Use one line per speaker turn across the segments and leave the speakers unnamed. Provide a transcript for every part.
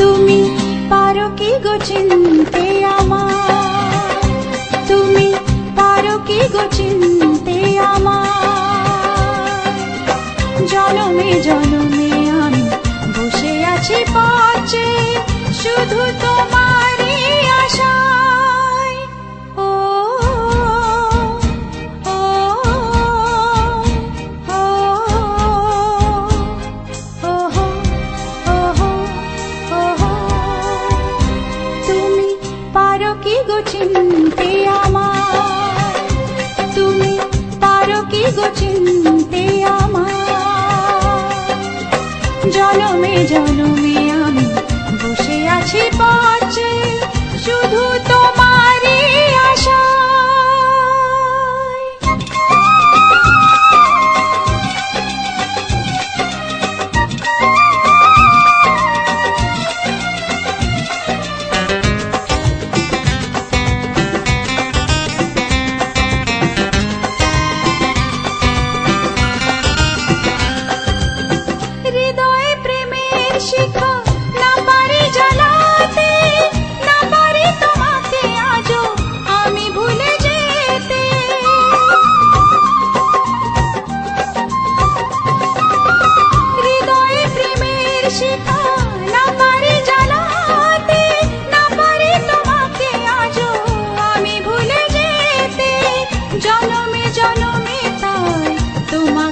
তুমি পারো কি গো চিনতে আমার? তুমি পারো কি গো চিন কি গো চিনতে আমার? তুমি তার কি গো চিনতে আমার? জনমে জন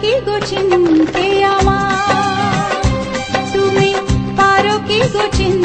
पारोकिगो चिन्तेया मा तुमि पारोकिगो चिन्ते